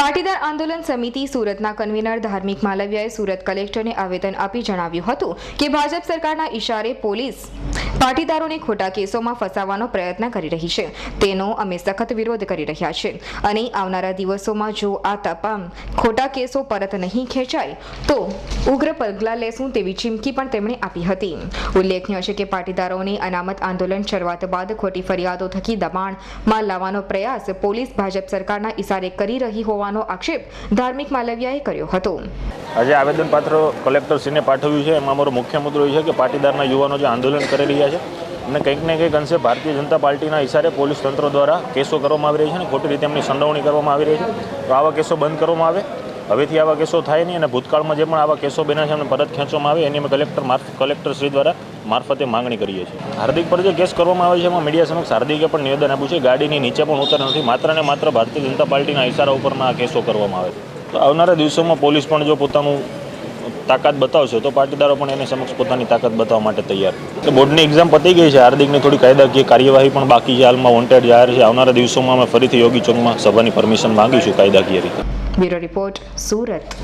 પાટીદાર આંદોલન સમિતિ સુરતના કન્વીનર ધાર્મિક માલવિયાએ સુરત કલેક્ટરને આવેદન આપી જણાવ્યું હતું કે ભાજપ સરકારના ઇશારે પોલીસ પાટીદારોને ખોટા કેસોમાં ફસાવવાનો પ્રયત્ન કરી રહી છે. તેનો અમે સખત વિરોધ કરી રહ્યા છે. અને આવનારા દિવસોમાં જો આ તપામ ખોટા કેસો પરત નહીં ખેંચાય, તો ઉગ્ર પગલાં લેશું તેવી ચીમકી પણ તેમણે આપી હતી. ઉલ્લેખનીય છે કે પાટીદારોની અનામત આંદોલન શરૂઆત બાદ ખોટી ફરિયાદો થકી દબાણમાં લાવવાનો પ્રયાસ પોલીસ ભાજપ સરકારના ઇશારે કરી રહી હોવાનો આક્ષેપ ધાર્મિક માલવિયાએ કર્યો હતો. આજે આવેદનપત્ર કલેક્ટરશ્રીને પાઠવ્યું છે. એમાં અમારો મુખ્ય મુદ્દો એ છે કે પાટીદારના યુવાનો જે આંદોલન કરી રહ્યા છે અને કંઈક ને કંઈક અંશે ભારતીય જનતા પાર્ટીના ઇશારે પોલીસ તંત્ર દ્વારા કેસો કરવામાં આવી રહ્યા છે અને ખોટી રીતે એમની સંડોવણી કરવામાં આવી રહી છે. તો આવા કેસો બંધ કરવામાં આવે. હવેથી આવા કેસો થાય નહીં અને ભૂતકાળમાં જે પણ આવા કેસો બન્યા છે, એમને પરત ખેંચવામાં આવે, એની અમે કલેક્ટર કલેક્ટરશ્રી દ્વારા મારફતે માંગણી કરીએ છીએ. હાર્દિક પર જે કેસ કરવામાં આવે છે, એમાં મીડિયા સમક્ષ હાર્દિકે પણ નિવેદન આપ્યું છે, ગાડીની નીચે પણ ઉતર નથી. માત્ર ને માત્ર ભારતીય જનતા પાર્ટીના ઇશારા ઉપરના આ કેસો કરવામાં આવે છે. તો આવનારા દિવસોમાં પોલીસ પણ જો પોતાનું તાકાત બતાવશે, તો પાટીદારો પણ એને સમક્ષ પોતાની તાકાત બતાવવા માટે તૈયાર તો બોર્ડની એક્ઝામ પતી ગઈ છે. હાર્દિકની થોડી કાયદાકીય કાર્યવાહી પણ બાકી છે. હાલમાં વોન્ટેડ જાહેર છે. આવનારા દિવસોમાં અમે ફરીથી યોગી ચોકમાં સભાની પરમિશન માંગીશું કાયદાકીય રીતે. Bureau report Surat